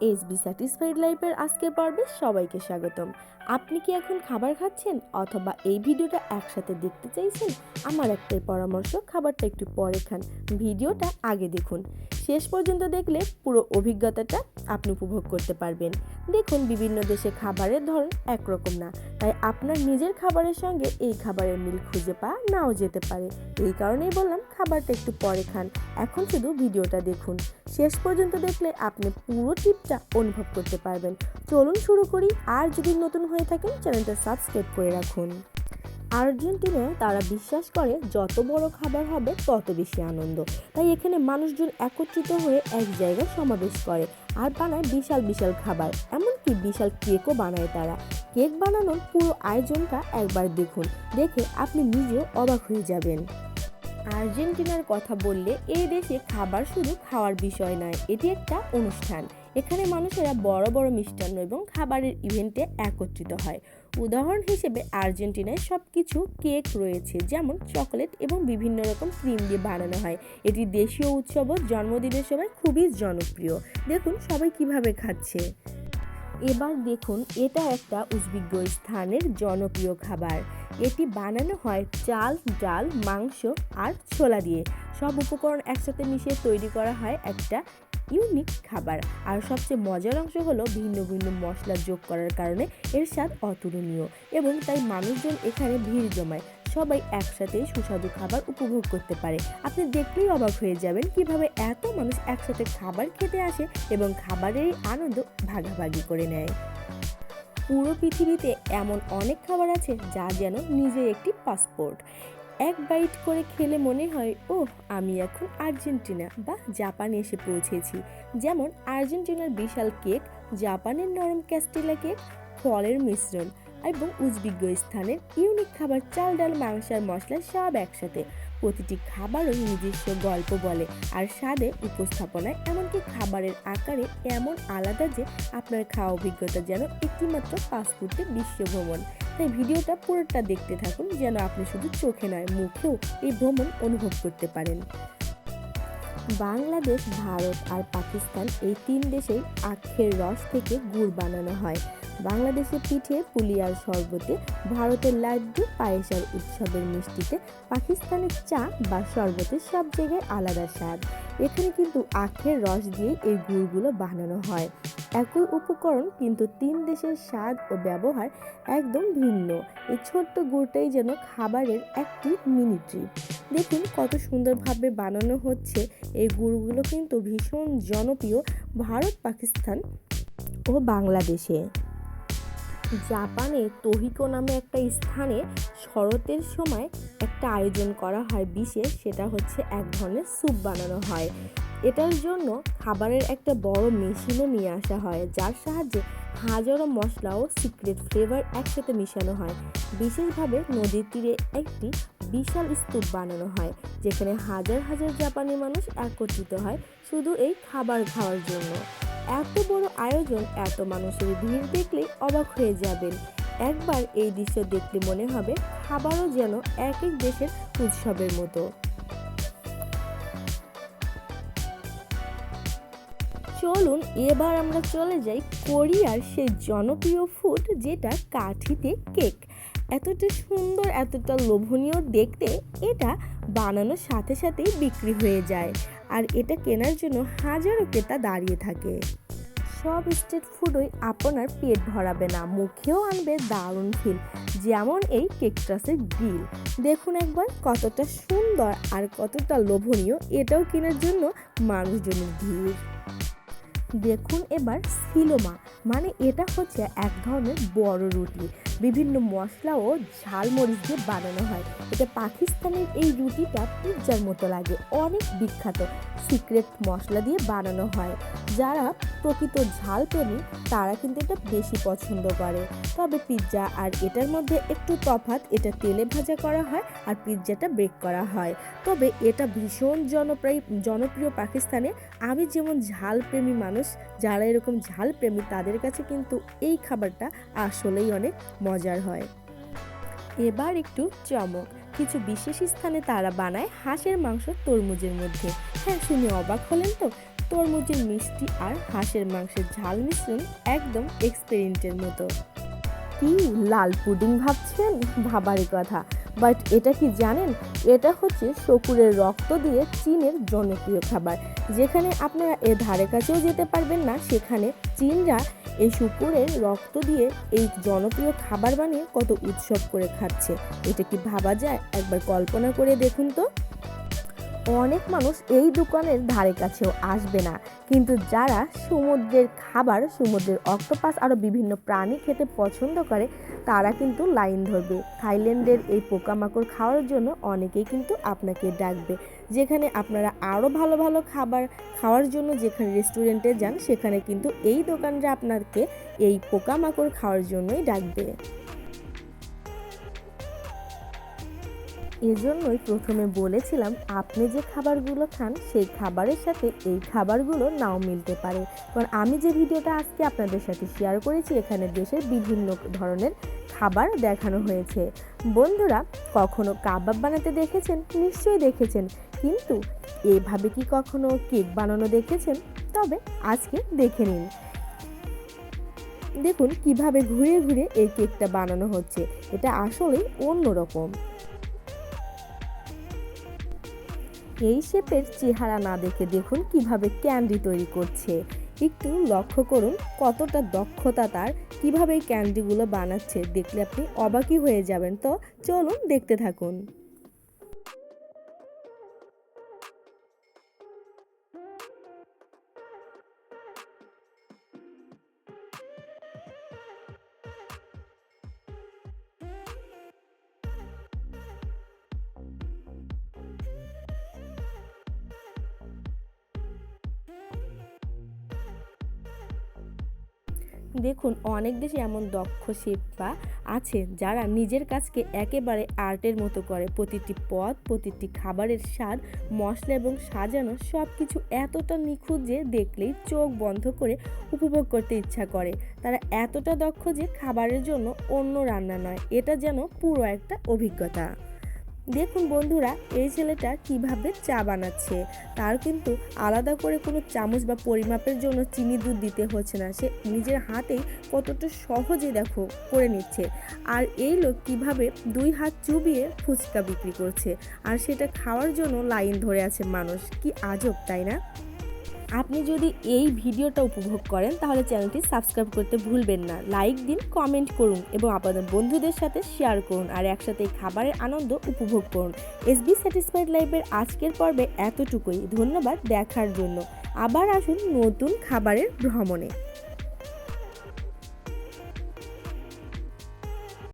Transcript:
S B satisfied লাইফের আজকের পর্বে সবাইকে স্বাগতম। আপনি কি এখন খাবার খাচ্ছেন অথবা এই ভিডিওটা একসাথে দেখতে চাইছেন? আমার একটাই পরামর্শ, খাবারটা একটু পরে খান। ভিডিওটা আগে দেখুন। শেষ পর্যন্ত দেখলে পুরো অভিজ্ঞতাটা আপনি উপভোগ করতে পারবেন। দেখুন, বিভিন্ন দেশে খাবারের ধরন একরকম না। তাই আপনার নিজের খাবারের সঙ্গে এই খাবারের মিল খুঁজে পাওয়া নাও যেতে পারে। এই কারণেই বললাম খাবারটা একটু পরে খান। এখন শুধু ভিডিওটা দেখুন। শেষ পর্যন্ত দেখলে আপনি পুরো টিপটা অনুভব করতে পারবেন। চলুন শুরু করি। আর যদি নতুন হয়ে থাকেন, চ্যানেলটা সাবস্ক্রাইব করে রাখুন। আর্জেন্টিনায় তারা বিশ্বাস করে যত বড় খাবার হবে, তত বেশি আনন্দ। তাই এখানে মানুষজন একত্রিত হয়ে এক জায়গায় সমাবেশ করে আর বানায় বিশাল বিশাল খাবার। এমনকি বিশাল কেকও বানায় তারা। কেক বানানোর পুরো আয়োজনটা একবার দেখুন। দেখে আপনি নিজেও অবাক হয়ে যাবেন। আর্জেন্টিনার কথা বললে এই দেশে খাবার শুধু খাওয়ার বিষয় নয়, এটি একটা অনুষ্ঠান। এখানে মানুষেরা বড় বড় মিষ্টান্ন এবং খাবারের ইভেন্টে একত্রিত হয়। উদাহরণ হিসেবে আর্জেন্টিনায় সব কিছু কেক রয়েছে, যেমন চকলেট এবং বিভিন্ন রকম ক্রিম দিয়ে বানানো হয়। এটি দেশীয় উৎসব জন্মদিনের সময় খুবই জনপ্রিয়। দেখুন সবাই কীভাবে খাচ্ছে। এবার দেখুন, এটা একটা উজবেক স্থানের জনপ্রিয় খাবার। এটি বানানো হয় চাল, ডাল, মাংস আর ছোলা দিয়ে। সব উপকরণ একসাথে মিশিয়ে তৈরি করা হয় একটা ইউনিক খাবার। আর সবচেয়ে মজার অংশ হলো ভিন্ন ভিন্ন মশলা যোগ করার কারণে এর স্বাদ অতুলনীয় এবং তাই মানুষজন এখানে ভিড় জমায়। সবাই একসাথে সুস্বাদু খাবার উপভোগ করতে পারে। আপনি দেখলেই অবাক হয়ে যাবেন কীভাবে এত মানুষ একসাথে খাবার খেতে আসে এবং খাবারের আনন্দ ভাগাভাগি করে নেয়। পুরো পৃথিবীতে এমন অনেক খাবার আছে যা যেন নিজে একটি পাসপোর্ট এক বাইট করে খেলে মনে হয় ও আমি এখন আর্জেন্টিনা বা জাপানে এসে পৌঁছেছি। যেমন আর্জেন্টিনার বিশাল কেক, জাপানের নরম ক্যাস্টিলা কেক, ফলের মিশ্রণ এবং উজবেক স্থানের ইউনিক খাবার চাল, ডাল, মাংস আর মশলা সব একসাথে। প্রতিটি খাবারও নিজস্ব গল্প বলে আর স্বাদে উপস্থাপনায় এমনকি খাবারের আকারে এমন আলাদা যে আপনার খাওয়া অভিজ্ঞতা যেন একটিমাত্র পাসপোর্টে বিশ্ব ভ্রমণ। তাই ভিডিওটা পুরোটা দেখতে থাকুন, যেন আপনি শুধু চোখে নয়, মুখেও এই ভ্রমণ অনুভব করতে পারেন। বাংলাদেশ, ভারত আর পাকিস্তান এই তিন দেশেই আখের রস থেকে গুড় বানানো হয়। বাংলাদেশের পিঠে পুলিয়ার শরবতে ভারতের লাড্ডু পায়েসার উৎসবের মিষ্টিতে পাকিস্তানের চা বা শরবতের সব জায়গায় আলাদা স্বাদ। এখানে কিন্তু আখের রস দিয়ে এই গুড়গুলো বানানো হয়। একই উপকরণ কিন্তু তিন দেশের স্বাদ ও ব্যবহার একদম ভিন্ন। এই ছোট্ট গুড়টাই যেন খাবারের একটি মিনি ট্রিপ। দেখুন কত সুন্দরভাবে বানানো হচ্ছে। এই গুড়গুলো কিন্তু ভীষণ জনপ্রিয় ভারত, পাকিস্তান ও বাংলাদেশে। জাপানে তোহিকো নামে একটা স্থানে শরতের সময় একটা আয়োজন করা হয় বিশেষ, সেটা হচ্ছে এক ধরনের স্যুপ বানানো হয়। এটার জন্য খাবারের একটা বড় মেশিনও নিয়ে আসা হয়, যার সাহায্যে হাজারো মশলা ও সিক্রেট ফ্লেভার একসাথে মিশানো হয়। বিশেষভাবে নদীর তীরে একটি বিশাল স্তূপ বানানো হয়, যেখানে হাজার হাজার জাপানি মানুষ একত্রিত হয় শুধু এই খাবার খাওয়ার জন্য। এত বড় আয়োজন, এত মানুষের ভিড় দেখলে অবাক হয়ে যাবেন। একবার এই দৃশ্য দেখলে মনে হবে খাবারও যেন এক এক দেশের উৎসবের মতো। চলুন, এবার আমরা চলে যাই কোরিয়ার সেই জনপ্রিয় ফুড যেটা কাঠিতে কেক এতটা সুন্দর, এতটা লোভনীয় দেখতে এটা বানানোর সাথে সাথেই বিক্রি হয়ে যায়। আর এটা কেনার জন্য হাজারো ক্রেতা দাঁড়িয়ে থাকে। সব স্ট্রিট ফুডই আপনার পেট ভরাবে না, মুখেও আনবে দারুণ ফিল যেমন এই কেকটাসের গ্রিল দেখুন একবার কতটা সুন্দর আর কতটা লোভনীয় এটাও কেনার জন্য মানুষজনের ভিড়। দেখুন এবার সিলোমা মানে এটা হচ্ছে এক ধরনের বড় রুটি। বিভিন্ন মশলা ও ঝালমরিচ দিয়ে বানানো হয়। এটা পাকিস্তানের এই রুটিটা পিৎজার মতো লাগে, অনেক বিখ্যাত। সিক্রেট মশলা দিয়ে বানানো হয়। যারা প্রকৃত ঝাল প্রেমী, তারা কিন্তু এটা বেশি পছন্দ করে। তবে পিৎজা আর এটার মধ্যে একটু তফাৎ, এটা তেলে ভাজা করা হয় আর পিৎজাটা বেক করা হয়। তবে এটা ভীষণ জনপ্রিয় জনপ্রিয় পাকিস্তানে আমি যেমন ঝাল প্রেমী মানুষ যারা এরকম ঝাল প্রেমী, তাদের কাছে কিন্তু এই খাবারটা আসলেই অনেক মজার হয়। এবার একটু চমক। কিছু বিশেষ স্থানে তারা বানায় হাঁসের মাংস তরমুজের মধ্যে। হ্যাঁ শুনে অবাক হলেন তো? তরমুজের মিষ্টি আর হাঁসের মাংসের ঝাল মিশ্রণ একদম এক্সপেরিয়েন্টের মতো। কি লাল পুডিং ভাবছেন? ভাবারই কথা। বাট এটা কি জানেন? এটা হচ্ছে শকুরের রক্ত দিয়ে চীনের জনপ্রিয় খাবার। যেখানে আপনারা এ ধারে কাছেও যেতে পারবেন না, সেখানে চীনরা এই শুকুরের রক্ত দিয়ে এই জনপ্রিয় খাবার বানিয়ে কত উৎসব করে খাচ্ছে। এটা কি ভাবা যায়? একবার কল্পনা করে দেখুন তো। অনেক মানুষ এই দোকানের ধারে কাছেও আসবে না। কিন্তু যারা সমুদ্রের খাবার, সমুদ্রের অক্টোপাস আরও বিভিন্ন প্রাণী খেতে পছন্দ করে, তারা কিন্তু লাইন ধরবে। থাইল্যান্ডের এই পোকামাকড় খাওয়ার জন্য অনেকেই কিন্তু আপনাকে ডাকবে। যেখানে আপনারা আরও ভালো ভালো খাবার খাওয়ার জন্য যেখানে রেস্টুরেন্টে যান, সেখানে কিন্তু এই দোকানরা আপনাকে এই পোকামাকড় খাওয়ার জন্যই ডাকবে। এজন্যই প্রথমে বলেছিলাম, আপনি যে খাবারগুলো খান, সেই খাবারের সাথে এই খাবারগুলো নাও মিলতে পারে। কারণ আমি যে ভিডিওটা আজকে আপনাদের সাথে শেয়ার করেছি, এখানে দেশের বিভিন্ন ধরনের খাবার দেখানো হয়েছে। বন্ধুরা, কখনো কাবাব বানাতে দেখেছেন? নিশ্চয়ই দেখেছেন। কিন্তু এভাবে কি কখনো কেক বানানো দেখেছেন? তবে আজকে দেখে নিন। দেখুন কীভাবে ঘুরে ঘুরে এই কেকটা বানানো হচ্ছে। এটা আসলেই অন্যরকম। এই শেপের চেহারা না দেখে দেখুন কীভাবে ক্যান্ডি তৈরি করছে। একটু লক্ষ্য করুন কতটা দক্ষতা তার, কীভাবে ক্যান্ডিগুলো বানাচ্ছে। দেখলে আপনি অবাকই হয়ে যাবেন। তো চলুন দেখতে থাকুন। দেখুন, অনেক দেশে এমন দক্ষ শিল্পা আছে যারা নিজের কাজকে একেবারে আর্টের মতো করে। প্রতিটি পদ, প্রতিটি খাবারের স্বাদ, মশলা এবং সাজানো সব কিছু এতটা নিখুঁত যে দেখলেই চোখ বন্ধ করে উপভোগ করতে ইচ্ছা করে। তারা এতটা দক্ষ যে খাবারের জন্য অন্য রান্না নয়। এটা যেন পুরো একটা অভিজ্ঞতা। দেখুন বন্ধুরা, এই ছেলেটা কীভাবে চা বানাচ্ছে। তার কিন্তু আলাদা করে কোনো চামচ বা পরিমাপের জন্য চিনি দুধ দিতে হচ্ছে না। সে নিজের হাতেই কতটা সহজে দেখো করে নিচ্ছে। আর এই লোক কীভাবে দুই হাত চুবিয়ে ফুচকা বিক্রি করছে। আর সেটা খাওয়ার জন্য লাইন ধরে আছে মানুষ। কি আজব, তাই না? আপনি যদি এই ভিডিওটা উপভোগ করেন, তাহলে চ্যানেলটি সাবস্ক্রাইব করতে ভুলবেন না। লাইক দিন, কমেন্ট করুন এবং আপনাদের বন্ধুদের সাথে শেয়ার করুন আর একসাথে এই খাবারের আনন্দ উপভোগ করুন। এসবি স্যাটিসফাইড লাইফের আজকের পর্বে এতটুকুই। ধন্যবাদ দেখার জন্য। আবার আসুন নতুন খাবারের ভ্রমণে।